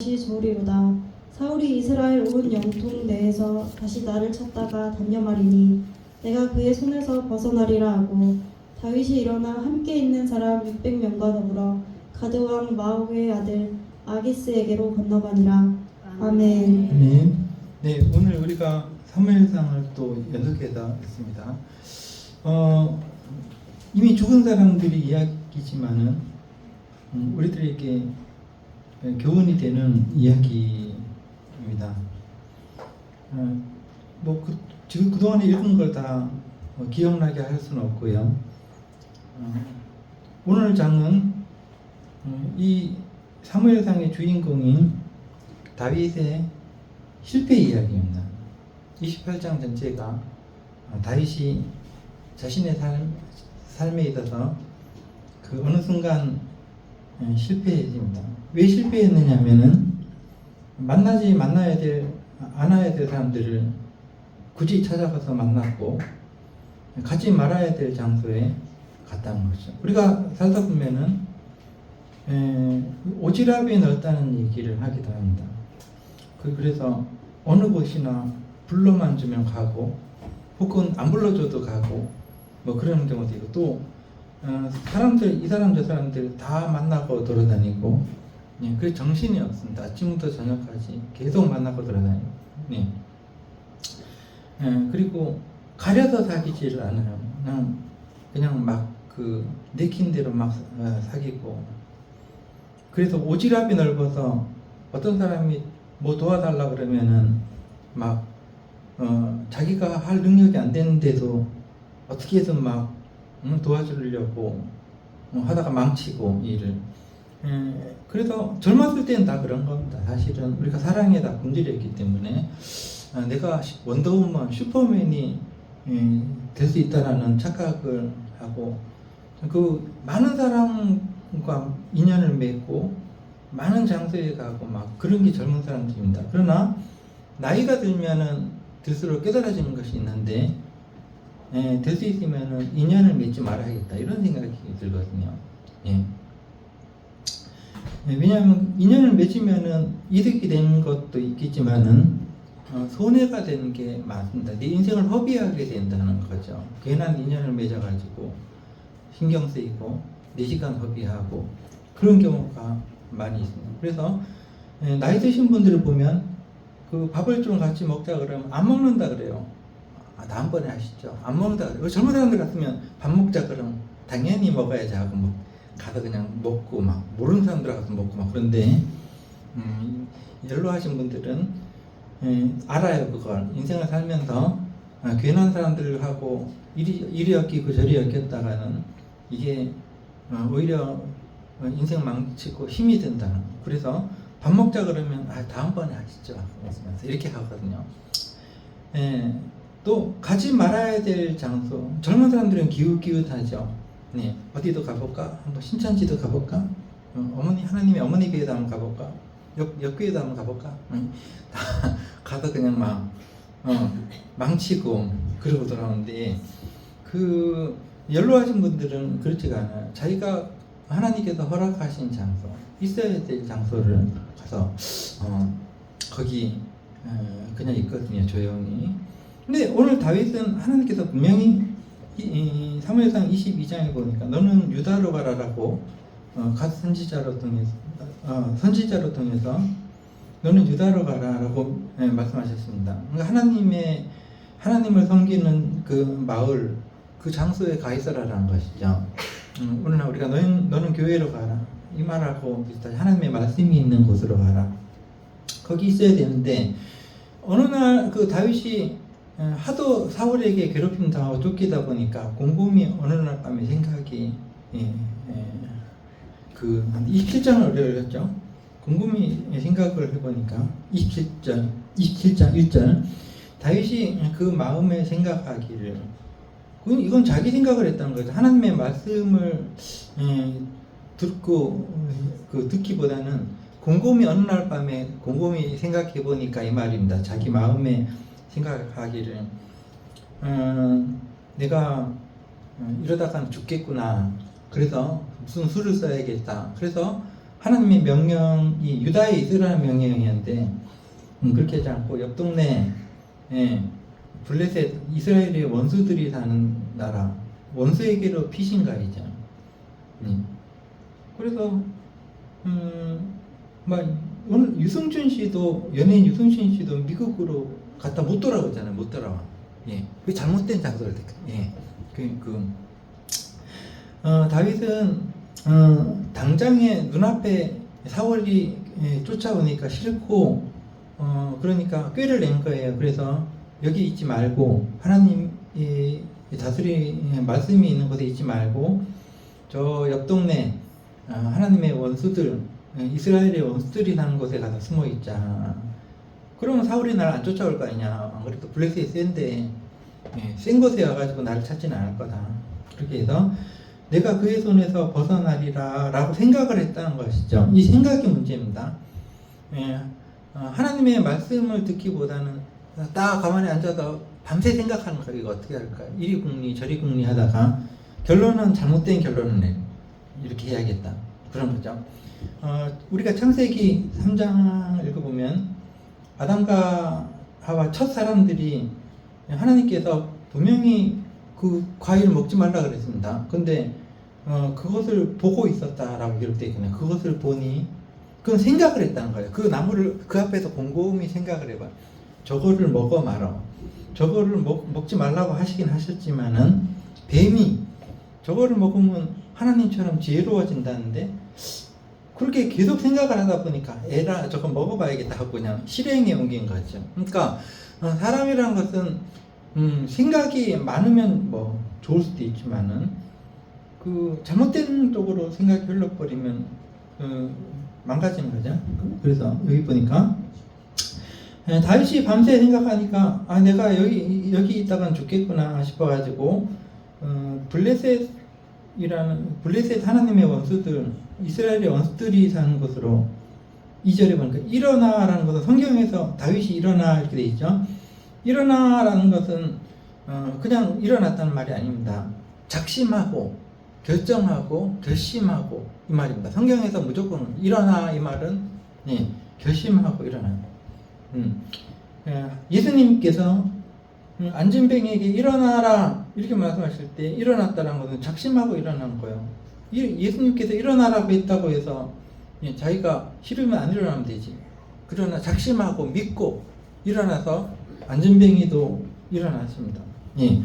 다시 좋으리로다. 사울이 이스라엘 온 영통 내에서 다시 나를 찾다가 단념하리니 내가 그의 손에서 벗어나리라 하고 다윗이 일어나 함께 있는 사람 600명과 더불어 가드왕 마옥의 아들 아기스에게로 건너가니라. 아멘. 아멘. 네, 오늘 우리가 사무엘상을 또 연속해서 했습니다. 어, 이미 죽은 사람들이 이야기지만은 음, 우리들에게 교훈이 되는 이야기입니다. 어, 뭐 그, 지금 그 동안에 읽은 걸다 어, 기억나게 할 수는 없고요. 어, 오늘 장은 어, 이 사무엘상의 주인공인 다윗의 실패 이야기입니다. 28장 전체가 어, 다윗이 자신의 삶, 삶에 있어서 그 어느 순간 어, 실패했습니다. 왜 실패했느냐면은 만나지 만나야 될 안아야 될 사람들을 굳이 찾아가서 만났고 가지 말아야 될 장소에 갔다는 거죠. 우리가 살다 보면은 에, 오지랖이 넓다는 얘기를 하기도 합니다. 그 그래서 어느 곳이나 불러만 주면 가고 혹은 안 불러줘도 가고 뭐 그런 경우도 있고 또 어, 사람들 이 사람 저 사람들 다 만나고 돌아다니고 예, 그 정신이 없습니다. 아침부터 저녁까지 계속 만나고 돌아다니고 예. 예, 그리고 가려서 사귀지를 않아요. 그냥 그냥 막 그 내킨 대로 막 어, 사귀고 그래서 오지랖이 넓어서 어떤 사람이 뭐 도와달라 그러면은 막 어, 자기가 할 능력이 안 되는데도 어떻게든 막 음, 도와주려고 어, 하다가 망치고 일을 에, 그래서 젊었을 때는 다 그런 겁니다. 사실은 우리가 사랑에 다 굶주렸기 때문에 아, 내가 시- 원더우먼 슈퍼맨이 될 수 있다라는 착각을 하고 그 많은 사람과 인연을 맺고 많은 장소에 가고 막 그런 게 젊은 사람들입니다. 그러나 나이가 들면은 들수록 깨달아지는 것이 있는데 예, 될 수 있으면은 인연을 맺지 말아야겠다 이런 생각이 들거든요. 예. 예, 왜냐하면 인연을 맺으면은 이득이 되는 것도 있겠지만은 어, 손해가 되는 게 많습니다. 내 인생을 허비하게 된다는 거죠. 괜한 인연을 맺어가지고 신경 쓰이고 내 시간 허비하고 그런 경우가 많이 있습니다. 그래서 예, 나이 드신 분들을 보면 그 밥을 좀 같이 먹자 그러면 안 먹는다 그래요. 아, 다음번에 하시죠. 안 먹는다 그래요. 젊은 사람들 같으면 밥 먹자 그러면 당연히 먹어야지 하고 뭐 가서 그냥 먹고 막 모르는 사람들 가서 먹고 막 그런데 음, 연로하신 분들은 예, 알아요 그걸 인생을 살면서 아, 괜한 사람들하고 이리 이리 엮이고 저리 엮였다가는 이게 어, 오히려 어, 인생 망치고 힘이 든다는 거. 그래서 밥 먹자 그러면 아 다음번에 하시죠 이렇게 하거든요. 예, 또 가지 말아야 될 장소 젊은 사람들은 기웃기웃하죠. 네, 어디도 가볼까? 한번 신천지도 가볼까? 어, 어머니 하나님의 어머니 교회도 한번 가볼까? 옆, 옆 교회도 한번 가볼까? 응? 다 가서 그냥 막 어, 망치고 그러고 돌아오는데 그 연로하신 분들은 그렇지가 않아요. 자기가 하나님께서 허락하신 장소 있어야 될 장소를 가서 어, 거기 어, 그냥 있거든요 조용히. 근데 오늘 다윗은 하나님께서 분명히 사무엘상 22장에 보니까 너는 유다로 가라라고 어, 갓 선지자로 통해서 어, 선지자로 통해서 너는 유다로 가라라고 예, 말씀하셨습니다. 그러니까 하나님의 하나님을 섬기는 그 마을 그 장소에 가 있어라라는 것이죠. 음, 오늘 날 우리가 너는, 너는 교회로 가라 이 말하고 비슷하게 하나님의 말씀이 있는 곳으로 가라 거기 있어야 되는데 어느 날 그 다윗이 어, 하도 사울에게 괴롭힘 당하고 쫓기다 보니까 곰곰이 어느 날 밤에 생각이 예, 예, 그한 27장을 읽었죠. 곰곰이 생각을 해보니까 27장 27장 1절 다윗이 그 마음에 생각하기를 이건 자기 생각을 했다는 거죠. 하나님의 말씀을 예, 듣고 그 듣기보다는 곰곰이 어느 날 밤에 곰곰이 생각해 보니까 이 말입니다. 자기 마음에 생각하기를 음, 내가 어, 이러다가 죽겠구나. 그래서 무슨 수를 써야겠다. 그래서 하나님의 명령이 유다의 이스라엘 명령이었는데 음, 그렇게 하지 않고 옆 동네 예, 블레셋 이스라엘의 원수들이 사는 나라 원수에게로 피신가이죠. 음. 그래서 음 막 오늘 유승준 씨도 연예인 유승준 씨도 미국으로 갔다 못 돌아오잖아요. 못 돌아와. 예, 그 잘못된 장소를 택. 예, 그 그. 어, 다윗은 어, 당장에 눈앞에 사월이 예, 쫓아오니까 싫고 어, 그러니까 꾀를 낸 거예요. 그래서 여기 있지 말고 하나님 이 다스리 말씀이 있는 곳에 있지 말고 저 옆 동네 아, 하나님의 원수들 예, 이스라엘의 원수들이 사는 곳에 가서 숨어 있자. 그러면 사울이 나를 안 쫓아올 거 아니냐. 안 그래도 블레셋이 센데 예, 센 곳에 와가지고 나를 찾지는 않을 거다. 그렇게 해서 내가 그의 손에서 벗어나리라 라고 생각을 했다는 것이죠. 이 생각이 문제입니다. 예, 어, 하나님의 말씀을 듣기보다는 딱 가만히 앉아서 밤새 생각하는 거 이거 어떻게 할까? 이리 궁리 저리 궁리 하다가 결론은 잘못된 결론을 내 이렇게 해야겠다 그런 거죠. 어, 우리가 창세기 3장 읽어보면 아담과 하와 첫 사람들이 하나님께서 분명히 그 과일을 먹지 말라 그랬습니다. 근데 어, 그것을 보고 있었다라고 기록되어 있거든요. 그것을 보니 그건 생각을 했다는 거예요. 그 나무를 그 앞에서 곰곰이 생각을 해봐. 저거를 먹어 말어. 저거를 먹, 먹지 말라고 하시긴 하셨지만은 뱀이 저거를 먹으면 하나님처럼 지혜로워진다는데 그렇게 계속 생각을 하다 보니까 에라 저거 먹어봐야겠다 하고 그냥 실행에 옮긴 거죠. 그러니까 어, 사람이라는 것은 음, 생각이 많으면 뭐 좋을 수도 있지만은 그 잘못된 쪽으로 생각이 흘러버리면 그 망가지는 거죠. 그래서 여기 보니까 예, 다윗이 밤새 생각하니까 아 내가 여기 여기 있다간 죽겠구나 싶어가지고 어, 블레셋이라는 블레셋 하나님의 원수들 이스라엘의 원수들이 사는 곳으로 2절에 보니까 일어나라는 것은 성경에서 다윗이 일어나 이렇게 돼 있죠. 일어나라는 것은 어, 그냥 일어났다는 말이 아닙니다. 작심하고 결정하고 결심하고 이 말입니다. 성경에서 무조건 일어나 이 말은 예, 결심하고 일어나. 음, 예, 예수님께서 음, 안진뱅이에게 일어나라 이렇게 말씀하실 때 일어났다는 것은 작심하고 일어난 거예요. 예- 예수님께서 일어나라고 했다고 해서 예, 자기가 싫으면 안 일어나면 되지. 그러나 작심하고 믿고 일어나서 안전뱅이도 일어났습니다. 예.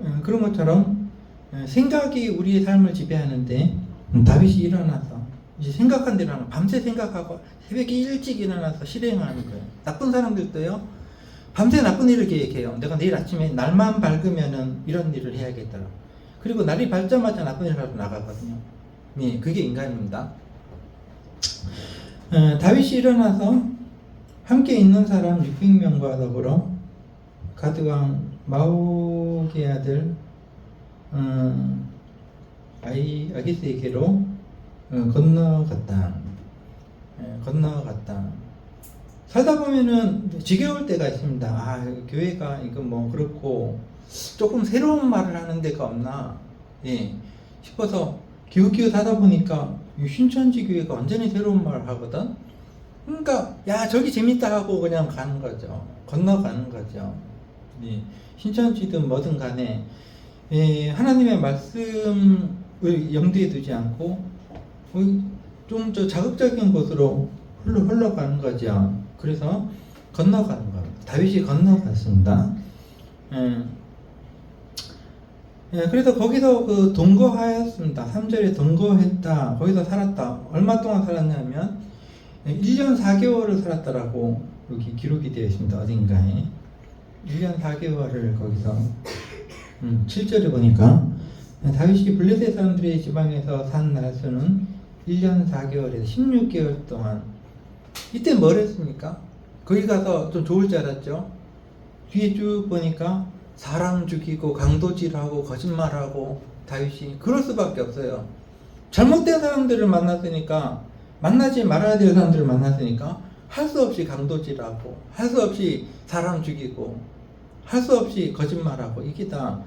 어, 그런 것처럼 어, 생각이 우리의 삶을 지배하는데 음, 다윗이 일어나서 이제 생각한 대로 하는 밤새 생각하고 새벽에 일찍 일어나서 실행하는 거예요. 나쁜 사람들도요. 밤새 나쁜 일을 계획해요. 내가 내일 아침에 날만 밝으면은 이런 일을 해야겠다. 그리고 날이 밝자마자 나쁜 일을 하러 나가거든요. 예, 그게 인간입니다. 어, 다윗이 일어나서 함께 있는 사람 600명과 더불어 가드왕 마오게 아들 음, 아이 아기스에게로 어, 건너갔다. 예, 건너갔다. 살다 보면은 지겨울 때가 있습니다. 아 교회가 이거 뭐 그렇고 조금 새로운 말을 하는 데가 없나 예 싶어서 기웃기웃 하다 보니까 이 신천지 교회가 완전히 새로운 말을 하거든. 그러니까 야 저기 재밌다 하고 그냥 가는 거죠. 건너가는 거죠. 예, 신천지든 뭐든 간에 예, 하나님의 말씀을 염두에 두지 않고 좀 저 자극적인 곳으로 흘러 흘러가는 거죠. 그래서 건너가는 겁니다. 다윗이 건너갔습니다. 예. 예, 그래서 거기서 그 동거하였습니다. 3절에 동거했다. 거기서 살았다. 얼마 동안 살았냐면 1년 4개월을 살았다라고 여기 기록이 되어 있습니다. 어딘가에. 1년 4개월을 거기서 음, 7절에 보니까 다윗이 블레셋 사람들의 지방에서 산 날수는 1년 4개월에서 16개월 동안 이때 뭘 했습니까? 거기 가서 좀 좋을 줄 알았죠? 뒤에 쭉 보니까 사람 죽이고 강도질하고 거짓말하고 다윗이 그럴 수밖에 없어요. 잘못된 사람들을 만났으니까 만나지 말아야 될 사람들을 만났으니까 할 수 없이 강도질하고 할 수 없이 사람 죽이고 할 수 없이 거짓말하고 이게 다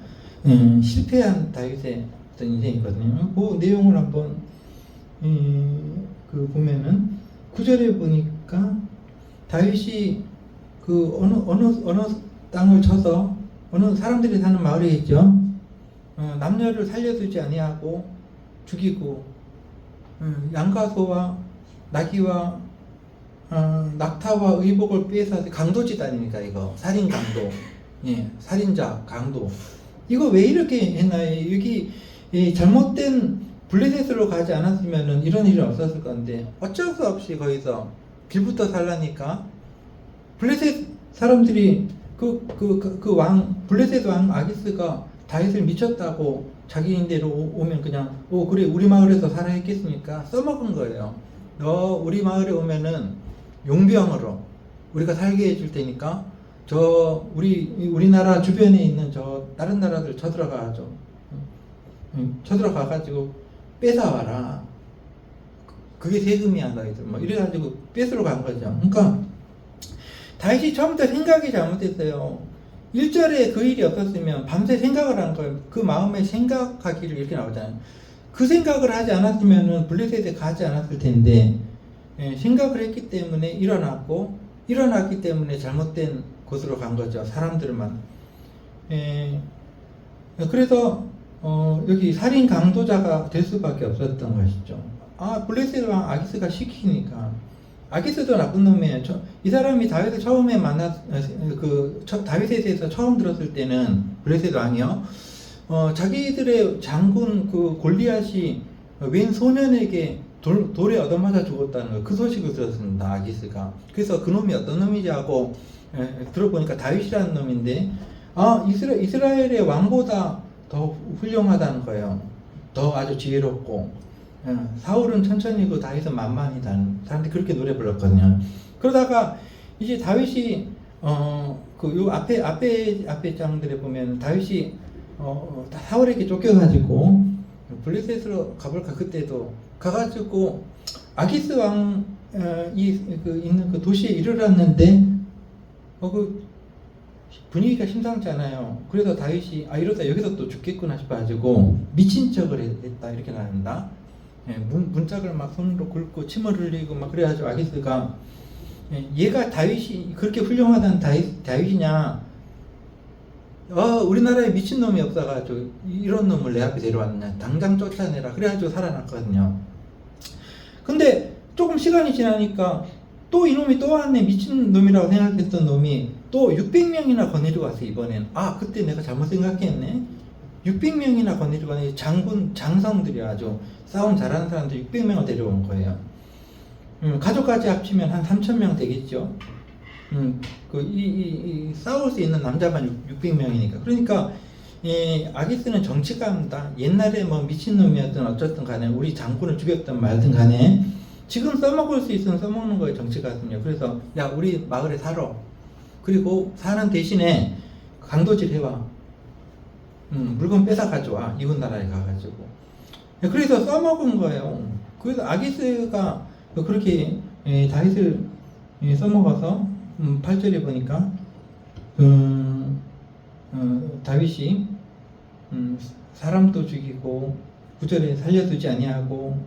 음, 실패한 다윗의 어떤 인생이거든요. 그 내용을 한번 음, 그 보면은 구절에 보니 까 다윗이 그 어느 어느 어느 땅을 쳐서 어느 사람들이 사는 마을에 있죠. 어, 남녀를 살려두지 아니하고 죽이고 음, 양과 소와 나귀와 어, 낙타와 의복을 빼서 강도짓 아닙니까 이거? 살인 강도. 예 살인자 강도. 이거 왜 이렇게 했나요? 여기 이 잘못된 블레셋으로 가지 않았으면은 이런 일이 없었을 건데 어쩔 수 없이 거기서 빌부터 살라니까 블레셋 사람들이 그그 그 왕 블레셋 왕 아기스가 다윗을 미쳤다고 자기인 대로 오- 오면 그냥 오 그래 우리 마을에서 살아 했겠습니까 써먹은 거예요. 너 우리 마을에 오면은 용병으로 우리가 살게 해줄 테니까 저 우리 우리나라 주변에 있는 저 다른 나라들 쳐들어가죠. 응, 쳐들어가 가지고 뺏어 와라. 그게 세금이야 너희들 뭐 이래가지고 뺏으러 간 거죠. 그러니까 다윗이 처음부터 생각이 잘못됐어요. 1절에 그 일이 없었으면 밤새 생각을 한 거예요. 그 마음에 생각하기를 이렇게 나오잖아요. 그 생각을 하지 않았으면 블레셋에 가지 않았을 텐데 예, 생각을 했기 때문에 일어났고 일어났기 때문에 잘못된 곳으로 간 거죠. 사람들만. 예, 그래서 어, 여기 살인 강도자가 될 수밖에 없었던 것이죠. 아 블레셋 왕 아기스가 시키니까 아기스도 나쁜 놈이에요. 저, 이 사람이 다윗을 처음에 만났 어, 그 처- 다윗에 대해서 처음 들었을 때는 블레셋 왕이요. 어, 자기들의 장군 그 골리앗이 웬 소년에게 돌, 돌에 얻어맞아 죽었다는 거, 그 소식을 들었습니다. 아기스가. 그래서 그 놈이 어떤 놈이지 하고 에, 들어보니까 다윗이라는 놈인데, 아 이스라, 이스라엘의 왕보다 더 훌륭하다는 거예요. 더 아주 지혜롭고 예, 사울은 천천히고 다윗은 만만이다. 사람들이 그렇게 노래 불렀거든요. 그러다가 이제 다윗이 어그 요 앞에 앞에 앞에 장들에 보면 다윗이 어 어, 사울에게 쫓겨가지고 블레셋으로 가볼까 그때도 가가지고 아기스 왕이 그 있는 그 도시에 이르렀는데 어 그 분위기가 심상치 않아요. 그래서 다윗이 아 이러다 여기서 또 죽겠구나 싶어가지고 미친 척을 했- 했다 이렇게 나옵니다. 예, 문, 문짝을 막 손으로 긁고 침을 흘리고 막 그래가지고 아기스가. 예, 얘가 다윗이 그렇게 훌륭하다는 다윗, 다윗이냐? 어 우리나라에 미친 놈이 없어가지고 이런 놈을 내 앞에 데려왔냐? 당장 쫓아내라. 그래가지고 살아났거든요. 근데 조금 시간이 지나니까 또 이놈이 또 왔네 미친 놈이라고 생각했던 놈이 또 600명이나 거느리고 왔어 이번엔 아 그때 내가 잘못 생각했네. 600명이나 거느리고 왔네 장군 장성들이 아주 싸움 잘하는 사람들 600명을 데려온 거예요. 음, 가족까지 합치면 한 3,000명 되겠죠? 음, 그, 이, 이, 이 싸울 수 있는 남자만 600명이니까. 그러니까 이 아기스는 정치가입니다 옛날에 뭐 미친놈이었든 어쨌든 간에 우리 장군을 죽였든 말든 간에 지금 써먹을 수 있으면 써먹는 거예요 정치가는요. 그래서 야 우리 마을에 살아. 그리고 사는 대신에 강도질 해와. 음, 물건 뺏어 가져와. 이웃 나라에 가가지고 그래서 써먹은 거예요 그래서 아기스가 그렇게 예, 다윗을 예, 써먹어서 음, 8절에 보니까 음, 어, 다윗이 음, 사람도 죽이고 구절에 살려두지 아니하고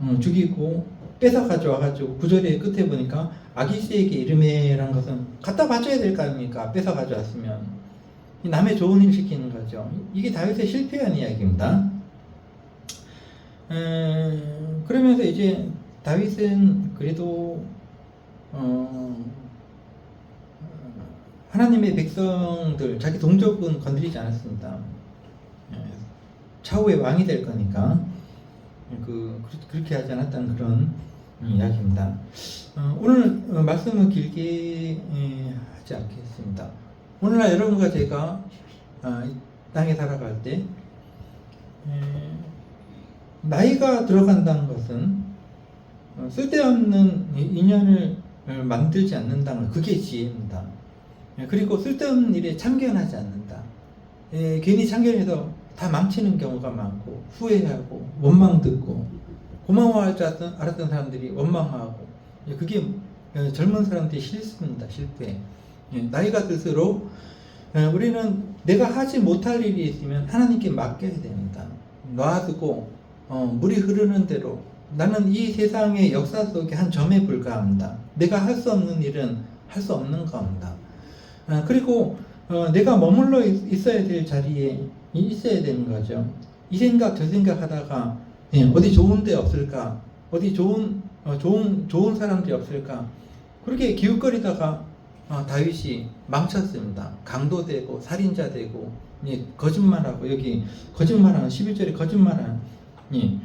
음, 죽이고 뺏어 가져와가지고 구절의 끝에 보니까 아기스에게 이름해란 것은 갖다 바쳐야 될 거 아닙니까? 뺏어 가져왔으면 이 남의 좋은 일 시키는 거죠. 이게 다윗의 실패한 이야기입니다. 음, 그러면서 이제 다윗은 그래도 어, 하나님의 백성들 자기 동족은 건드리지 않았습니다. 예, 차후에 왕이 될 거니까 그 그렇- 그렇게 하지 않았다는 그런 음, 이야기입니다. 어, 오늘 어, 말씀은 길게 예, 하지 않겠습니다. 오늘날 여러분과 제가 아, 이 땅에 살아갈 때 에, 나이가 들어간다는 것은 어, 쓸데없는 이- 인연을 어, 만들지 않는다는 것, 그게 지혜입니다. 예, 그리고 쓸데없는 일에 참견하지 않는다. 예, 괜히 참견해서 다 망치는 경우가 많고 후회하고 원망 듣고 고마워할 줄 알았던, 알았던 사람들이 원망하고 예, 그게 예, 젊은 사람들의 실수입니다. 실패. 예, 나이가 들수록 예, 우리는 내가 하지 못할 일이 있으면 하나님께 맡겨야 됩니다. 놔두고 어, 물이 흐르는 대로 나는 이 세상의 역사 속의 한 점에 불과합니다. 내가 할 수 없는 일은 할 수 없는 겁니다. 아, 그리고 어, 내가 머물러 있, 있어야 될 자리에 이- 있어야 되는 거죠. 이 생각 저 생각 하다가 예, 어디 좋은 데 없을까? 어디 좋은 어, 좋은 좋은 사람들이 없을까? 그렇게 기웃거리다가 어, 다윗이 망쳤습니다. 강도되고 살인자 되고 예, 거짓말하고 여기 거짓말하는 11절에 거짓말하는 예,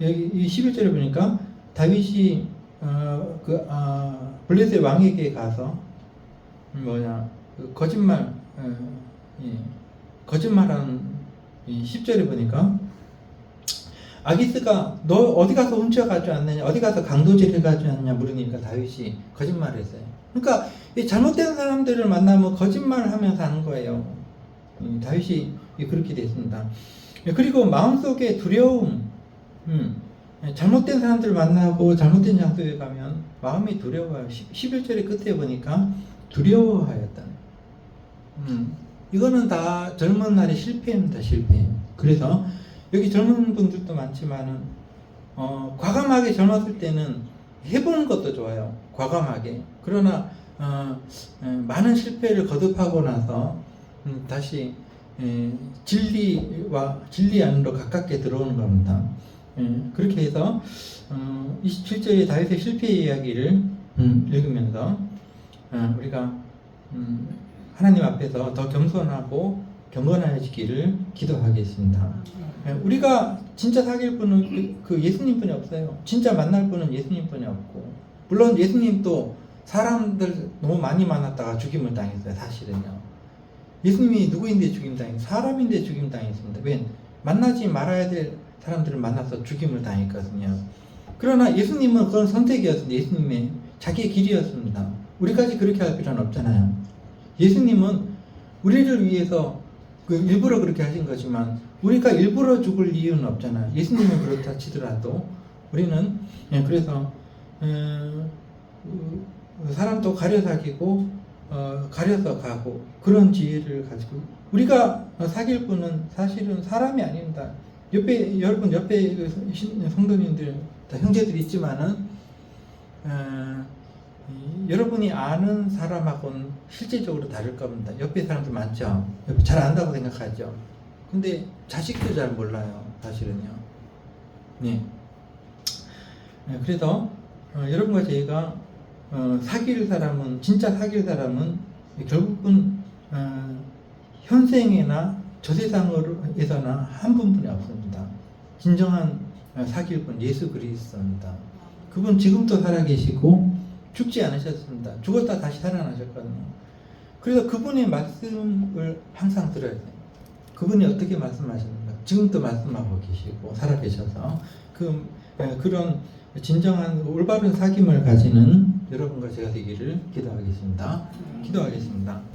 여기 이 11절에 보니까 다윗이 어, 그 아, 블레셋 왕에게 가서 뭐냐 그 거짓말 어, 예, 거짓말하는 이 10절에 보니까 아기스가 너 어디 가서 훔쳐가지 않느냐 어디 가서 강도질해 가지 않느냐 물으니까 다윗이 거짓말했어요. 그러니까 이 잘못된 사람들을 만나면 거짓말하면서 하는 거예요. 음, 다윗이 그렇게 됐습니다. 예, 그리고 마음속에 두려움, 음, 예, 잘못된 사람들 만나고 잘못된 장소에 가면 마음이 두려워요. 11절의 끝에 보니까 두려워하였다. 음, 이거는 다 젊은 날의 실패입니다, 실패. 그래서 여기 젊은 분들도 많지만은 어, 과감하게 젊었을 때는 해보는 것도 좋아요. 과감하게. 그러나 어, 에, 많은 실패를 거듭하고 나서 음, 다시 에, 진리와 진리 안으로 가깝게 들어오는 겁니다. 예, 그렇게 해서 어, 27절의 다윗의 실패 이야기를 음, 읽으면서 어, 우리가 음, 하나님 앞에서 더 겸손하고 경건해지기를 기도하겠습니다. 예, 우리가 진짜 사귈 분은 그- 그 예수님뿐이 없어요. 진짜 만날 분은 예수님뿐이 없고 물론 예수님도 사람들 너무 많이 만났다가 죽임을 당했어요. 사실은요. 예수님이 누구인데 죽임 당했어요? 사람인데 죽임 당했습니다. 왜? 만나지 말아야 될 사람들을 만나서 죽임을 당했거든요. 그러나 예수님은 그건 선택이었습니다. 예수님의 자기의 길이었습니다. 우리까지 그렇게 할 필요는 없잖아요. 예수님은 우리를 위해서 그 일부러 그렇게 하신 거지만 우리가 일부러 죽을 이유는 없잖아요. 예수님은 그렇다 치더라도 우리는 예, 그래서 음, 어, 사람도 가려 사귀고 어, 가려서 가고 그런 지혜를 가지고 우리가 사귈 분은 사실은 사람이 아닙니다. 옆에 여러분 옆에 성도님들 다 형제들이 있지만은 어, 이, 여러분이 아는 사람하고는 실제적으로 다를 겁니다. 옆에 사람들 많죠. 옆에 잘 안다고 생각하죠. 근데 자식도 잘 몰라요. 사실은요. 네. 네, 그래서 어, 여러분과 저희가 어, 사귈 사람은 진짜 사귈 사람은 결국은 어, 현생에나 저 세상에서나 한 분뿐이 없습니다. 진정한 어, 사귈 분 예수 그리스도입니다. 그분 지금도 살아계시고 죽지 않으셨습니다. 죽었다 다시 살아나셨거든요. 그래서 그분의 말씀을 항상 들어야 돼요. 그분이 어떻게 말씀하시는가? 지금도 말씀하고 계시고 살아계셔서 그 에, 그런 진정한 올바른 사귐을 가지는 여러분과 제가 되기를 기도하겠습니다. 기도하겠습니다.